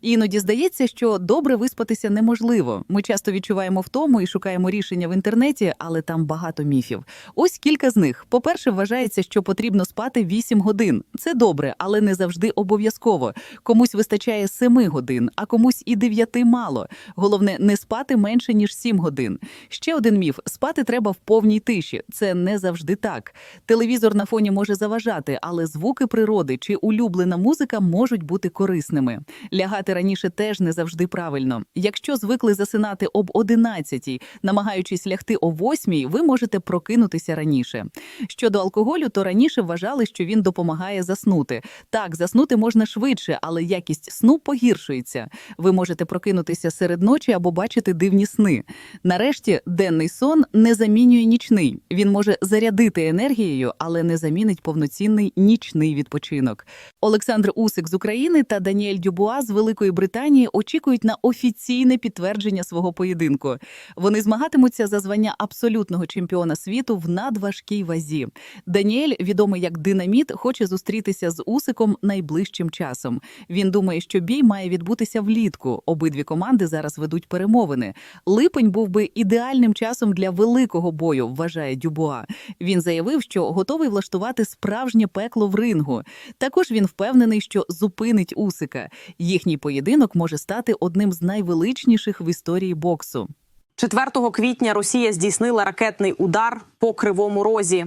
Іноді здається, що добре виспатися неможливо. Ми часто відчуваємо втому і шукаємо рішення в інтернеті, але там багато міфів. Ось кілька з них. По-перше, вважається, що потрібно спати 8 годин. Це добре, але не завжди обов'язково. Комусь вистачає 7 годин, а комусь і 9 мало. Головне не спати менше ніж 7 годин. Ще один міф: спати треба в повній тиші. Це не завжди так. Телевізор на фоні може заважати, але звуки природи чи улюблена музика можуть бути корисними. Лягати раніше теж не завжди правильно. Якщо звикли засинати об 11, намагаючись лягти о 8, ви можете прокинутися раніше. Щодо алкоголю, то раніше вважали, що він допомагає заснути. Так, заснути можна швидше, але якість сну погіршується. Ви можете прокинутися серед ночі або бачити дивні сни. Нарешті, денний сон не замінює нічний. Він може зарядити енергією, але не замінить повноцінний нічний відпочинок. Олександр Усик з України та Даніель Дюбуа з Великої Британії очікують на офіційне підтвердження свого поєдинку. Вони змагатимуться за звання абсолютного чемпіона світу в надважкій вазі. Даніель, відомий як Динаміт, хоче зустрітися з Усиком найближчим часом. Він думає, що бій має відбутися влітку. Обидві команди зараз ведуть перемовини. Липень був би ідеальним часом для великого бою, вважає Дюбуа. Він заявив, що готовий влаштувати справжнє пекло в рингу. Також він впевнений, що зупинить Усика. Їхній поєдинок може стати одним з найвеличніших в історії боксу. 4 квітня Росія здійснила ракетний удар по Кривому Розі.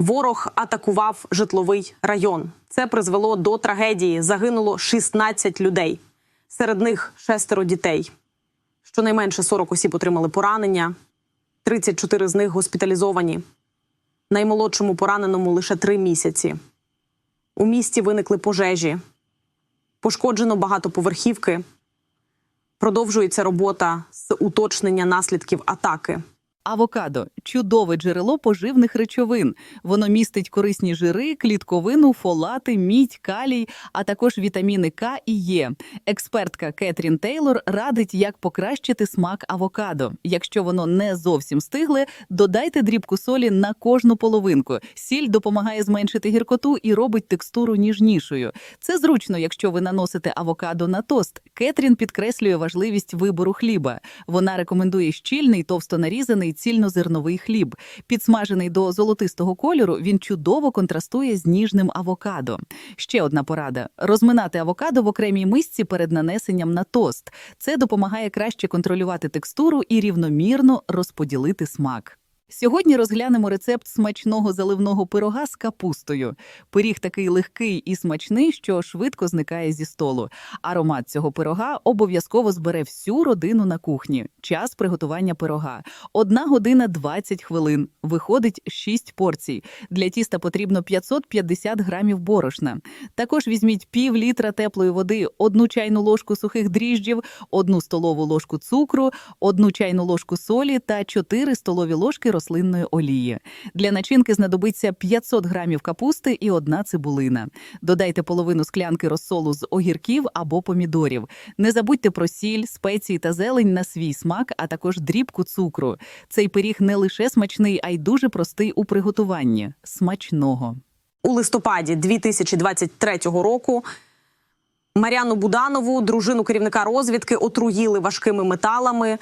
Ворог атакував житловий район. Це призвело до трагедії. Загинуло 16 людей. Серед них шестеро дітей. Щонайменше 40 осіб отримали поранення, 34 з них госпіталізовані. Наймолодшому пораненому лише три місяці. У місті виникли пожежі. Пошкоджено багатоповерхівки. Продовжується робота з уточнення наслідків атаки. Авокадо чудове джерело поживних речовин. Воно містить корисні жири, клітковину, фолати, мідь, калій, а також вітаміни К і Е. Експертка Кетрін Тейлор радить, як покращити смак авокадо. Якщо воно не зовсім стигле, додайте дрібку солі на кожну половинку. Сіль допомагає зменшити гіркоту і робить текстуру ніжнішою. Це зручно, якщо ви наносите авокадо на тост. Кетрін підкреслює важливість вибору хліба. Вона рекомендує щільний, товсто нарізаний цільнозерновий хліб. Підсмажений до золотистого кольору, він чудово контрастує з ніжним авокадо. Ще одна порада: розминати авокадо в окремій мисці перед нанесенням на тост. Це допомагає краще контролювати текстуру і рівномірно розподілити смак. Сьогодні розглянемо рецепт смачного заливного пирога з капустою. Пиріг такий легкий і смачний, що швидко зникає зі столу. Аромат цього пирога обов'язково збере всю родину на кухні. Час приготування пирога. Одна година 20 хвилин. Виходить 6 порцій. Для тіста потрібно 550 грамів борошна. Також візьміть пів літра теплої води, одну чайну ложку сухих дріжджів, одну столову ложку цукру, одну чайну ложку солі та 4 столові ложки рослинної олії. Для начинки знадобиться 500 грамів капусти і одна цибулина. Додайте половину склянки розсолу з огірків або помідорів. Не забудьте про сіль, спеції та зелень на свій смак, а також дрібку цукру. Цей пиріг не лише смачний, а й дуже простий у приготуванні. Смачного. У листопаді 2023 року Мар'яну Буданову, дружину керівника розвідки, отруїли важкими металами.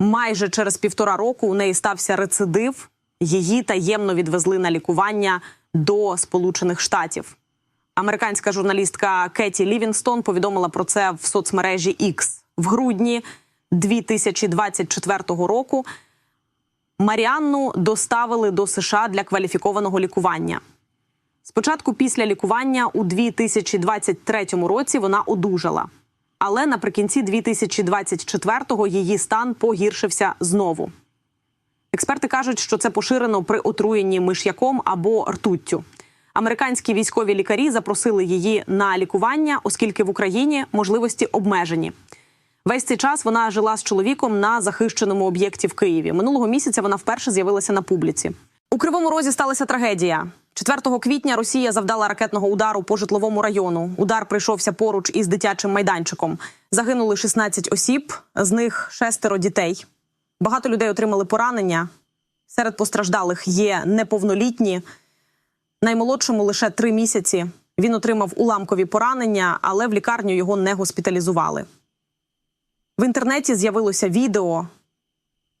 Майже через півтора року у неї стався рецидив. Її таємно відвезли на лікування до Сполучених Штатів. Американська журналістка Кеті Лівінстон повідомила про це в соцмережі X. в грудні 2024 року. Маріанну доставили до США для кваліфікованого лікування. Спочатку після лікування у 2023 році вона одужала. Але наприкінці 2024-го її стан погіршився знову. Експерти кажуть, що це поширено при отруєнні миш'яком або ртуттю. Американські військові лікарі запросили її на лікування, оскільки в Україні можливості обмежені. Весь цей час вона жила з чоловіком на захищеному об'єкті в Києві. Минулого місяця вона вперше з'явилася на публіці. У Кривому Розі сталася трагедія. 4 квітня Росія завдала ракетного удару по житловому району. Удар прийшовся поруч із дитячим майданчиком. Загинули 16 осіб, з них шестеро дітей. Багато людей отримали поранення. Серед постраждалих є неповнолітні, наймолодшому лише три місяці. Він отримав уламкові поранення, але в лікарню його не госпіталізували. В інтернеті з'явилося відео.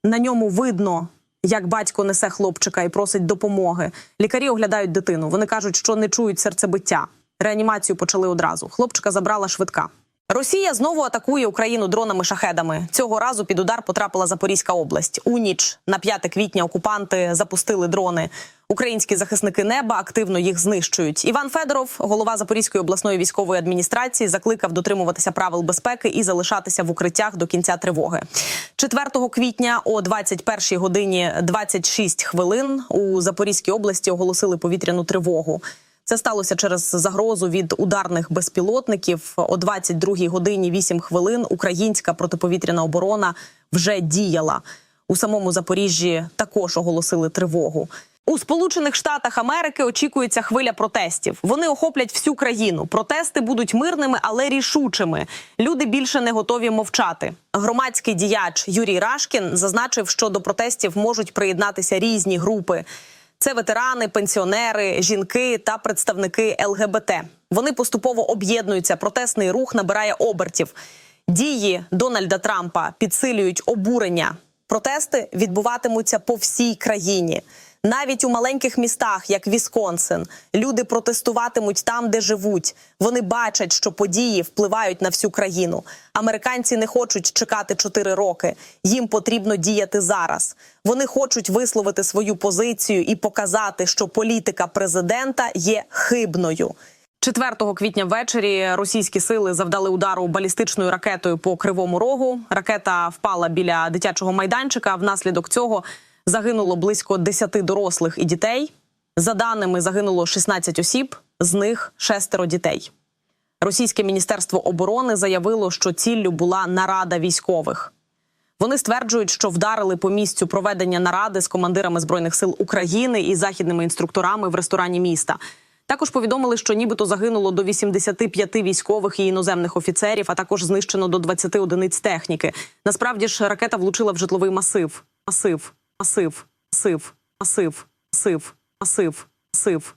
На ньому видно, як батько несе хлопчика і просить допомоги. Лікарі оглядають дитину. Вони кажуть, що не чують серцебиття. Реанімацію почали одразу. Хлопчика забрала швидка. Росія знову атакує Україну дронами шахедами. Цього разу під удар потрапила Запорізька область. У ніч на 5 квітня окупанти запустили дрони. Українські захисники неба активно їх знищують. Іван Федоров, голова Запорізької обласної військової адміністрації, закликав дотримуватися правил безпеки і залишатися в укриттях до кінця тривоги. 4 квітня о 21 годині 26 хвилин у Запорізькій області оголосили повітряну тривогу. Це сталося через загрозу від ударних безпілотників. О 22 годині 8 хвилин українська протиповітряна оборона вже діяла. У самому Запоріжжі також оголосили тривогу. У Сполучених Штатах Америки очікується хвиля протестів. Вони охоплять всю країну. Протести будуть мирними, але рішучими. Люди більше не готові мовчати. Громадський діяч Юрій Рашкін зазначив, що до протестів можуть приєднатися різні групи. Це ветерани, пенсіонери, жінки та представники ЛГБТ. Вони поступово об'єднуються. Протестний рух набирає обертів. Дії Дональда Трампа підсилюють обурення. Протести відбуватимуться по всій країні. Навіть у маленьких містах, як Вісконсин, люди протестуватимуть там, де живуть. Вони бачать, що події впливають на всю країну. Американці не хочуть чекати 4 роки. Їм потрібно діяти зараз. Вони хочуть висловити свою позицію і показати, що політика президента є хибною. 4 квітня ввечері російські сили завдали удару балістичною ракетою по кривому рогу. Ракета впала біля дитячого майданчика. Внаслідок цього загинуло близько 10 дорослих і дітей. За даними загинуло 16 осіб, з них шестеро дітей. Російське міністерство оборони заявило, що ціллю була нарада військових. Вони стверджують, що вдарили по місцю проведення наради з командирами збройних сил України і західними інструкторами в ресторані міста. Також повідомили, що нібито загинуло до 85 військових і іноземних офіцерів, а також знищено до 20 одиниць техніки. Насправді ж ракета влучила в житловий масив. Масив, масив, сив, асив, сив, асив, масив,